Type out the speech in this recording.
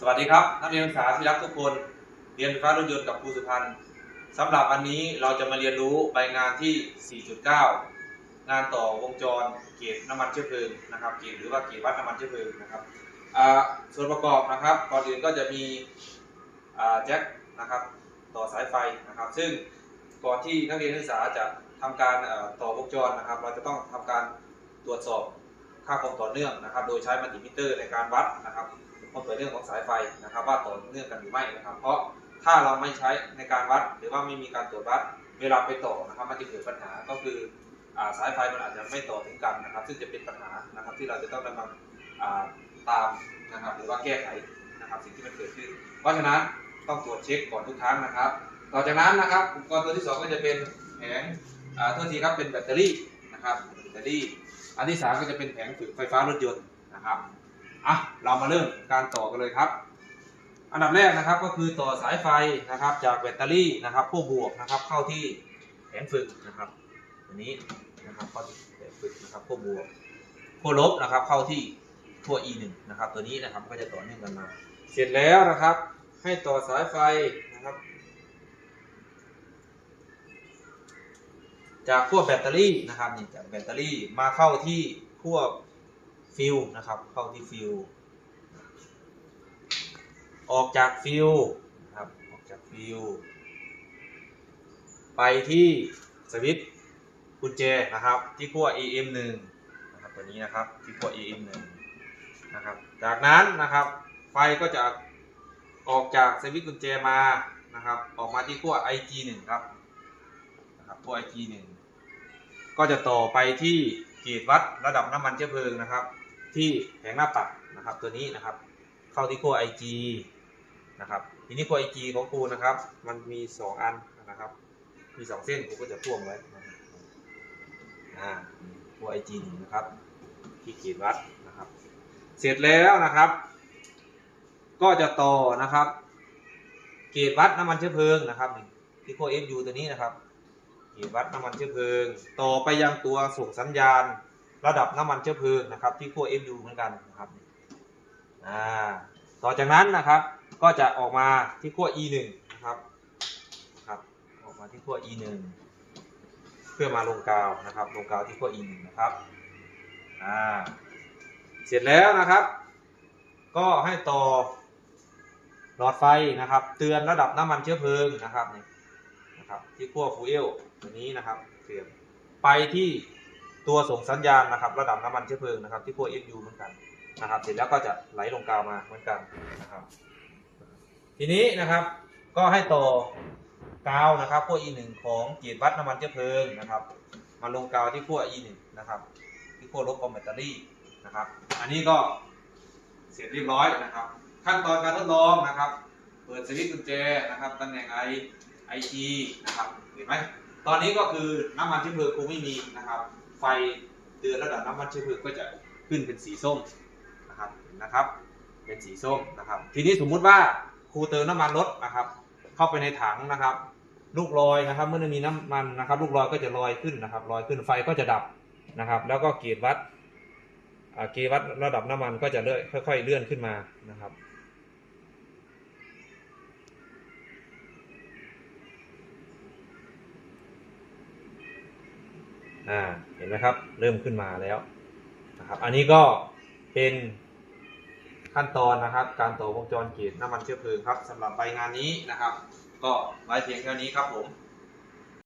สวัสดีครับนักเรียนนักศึกษาที่รักทุกคน เรียนไฟฟ้ารถยนต์กับครูสุพันธ์สำหรับวันนี้เราจะมาเรียนรู้ใบงานที่ 4.9 งานต่อวงจรเกจน้ำมันเชื้อเพลิงนะครับเกจหรือว่าเกจวัดน้ำมันเชื้อเพลิงนะครับส่วนประกอบนะครับก่อนอื่นก็จะมีแจ็คนะครับต่อสายไฟนะครับ ซึ่งก่อนที่นักเรียนนักศึกษาจะทำการต่อวงจรนะครับ เราจะต้องทำการตรวจสอบค่าความต่อเนื่องนะครับ โดยใช้มัลติมิเตอร์ในการวัดนะครับ ความต่อเนื่องของสายไฟนะครับ ว่าต่อเนื่องกันหรือไม่นะครับ เพราะถ้าเราไม่ใช้ในการวัด หรือว่าไม่มีการตรวจวัดเวลาไปต่อนะครับมันจะเกิดปัญหาก็คืออสายไฟมันอาจจะไม่ต่อถึงกันนะครับ ซึ่งจะเป็นปัญหานะครับที่เราจะต้องดำเนินอ่าตามนะครับหรือว่าแก้ไขนะครับสิ่งที่มันเกิดขึ้น เพราะฉะนั้นต้องตรวจเช็คก่อนทุกครั้งนะครับ ต่อจากนั้นนะครับอุปกรณ์ตัวที่สองก็จะเป็นแผงอ่าทษทีครับเป็นแบตเตอรี่นะครับแบตเตอรี่ อันที่สามก็จะเป็นแผงฝึกไฟฟ้ารถยนต์นะครับ อะเรามาเริ่มการต่อกันเลยครับ อันดับแรกนะครับก็คือต่อสายไฟนะครับ จากแบตเตอรี่นะครับขั้วบวกนะครับเข้าที่แผงฝึกนะครับตัวนี้นะครับเข้าที่แผงฝึกนะครับขั้วบวกขั้วลบนะครับเข้าที่ขั้ว e 1นะครับตัวนี้นะครับก็จะต่อเนื่องกันมา เสร็จแล้วนะครับ ให้ต่อสายไฟนะครับ จากขั้วแบตเตอรี่นะครับนี่จากแบตเตอรี่มาเข้าที่ขั้ว ฟิวนะครับ เข้าที่ฟิวออกจากฟิวนะครับ ออกจากฟิวไปที่สวิตช์กุญแจนะครับ ที่ขั้ว AM 1 นะครับตัวนี้นะครับที่ขั้ว AM 1 นะครับจากนั้นนะครับไฟก็จะออกจากสวิตช์กุญแจมานะครับ ออกมาที่ขั้ว IG 1 ครับนะครับขั้ว IG 1 ก็จะต่อไปที่เกจวัดระดับน้ำมันเชื้อเพลิงนะครับ ที่แผงหน้าปัดนะครับตัวนี้นะครับ เข้าที่ขั้ว IG นะครับทีนี้ขั้ว IG ของครูนะครับ มันมี 2 อันนะครับ มี 2 เส้นครูก็จะพ่วงไว้อ่าขั้ว IG หนึ่งนะครับที่เกจวัดนะครับ เสร็จแล้วนะครับ ก็จะต่อนะครับเกจวัดน้ำมันเชื้อเพลิงนะครับนี่ที่ขั้ว FU ตัวนี้นะครับเกจวัดน้ำมันเชื้อเพลิง ต่อไปยังตัวส่งสัญญาณ ระดับน้ำมันเชื้อเพลิงนะครับ ที่ขั้ว FU เหมือนกันนะครับอ่าต่อจากนั้นนะครับก็จะออกมาที่ขั้ว E1 นะครับครับออกมาที่ขั้ว E1 เพื่อมาลงกาวนะครับ ลงกาวที่ขั้ว E1 นะครับอ่าเสร็จแล้วนะครับ ก็ให้ต่อหลอดไฟนะครับ เตือนระดับน้ำมันเชื้อเพลิงนะครับนี่นะครับ ที่ขั้วฟูเอลตัวนี้นะครับเสียบไปที่ ตัวส่งสัญญาณนะครับ ระดับน้ำมันเชื้อเพลิงนะครับ ที่ขั้ว FU เหมือนกันนะครับ เสร็จแล้วก็จะไหลลงกาวมาเหมือนกันนะครับ ทีนี้นะครับก็ให้ต่อกาวนะครับขั้ว E1 ของเกียรวัดน้ำมันเชื้อเพลิงนะครับ มาลงกาวที่ขั้ว E1 นะครับ ที่ขั้วลบของแบตเตอรี่นะครับ อันนี้ก็เสร็จเรียบร้อยนะครับ ขั้นตอนการทดลองนะครับ เปิดสวิตช์กุญแจนะครับตำแหน่ง I ไอทีนะครับเห็นไหมตอนนี้ก็คือน้ำมันเชื้อเพลิงคงไม่มีนะครับ ฟเตือนระดับน้ำมันเชื้อเพลิงก็จะขึ้นเป็นสีส้มนะครับนะครับ เป็นสีส้มนะครับ ทีนี้สมมุติว่าครูเติมน้ำมันรถนะครับ เข้าไปในถังนะครับ ลูกลอยนะครับ เมื่อมีน้ำมันนะครับ ลูกลอยก็จะลอยขึ้นนะครับลอยขึ้นไฟก็จะดับนะครับ แล้วก็เกจวัดอ่าเกจวัดระดับน้ำมันก็จะเลื่อนค่อย ๆ เลื่อนขึ้นมานะครับ อ่าเห็นไหมครับ เริ่มขึ้นมาแล้วนะครับ อันนี้ก็เป็นขั้นตอนนะครับ การต่อวงจรเกจน้ำมันเชื้อเพลิงครับสำหรับใบงานนี้นะครับ ก็ไว้เพียงแค่นี้ครับผม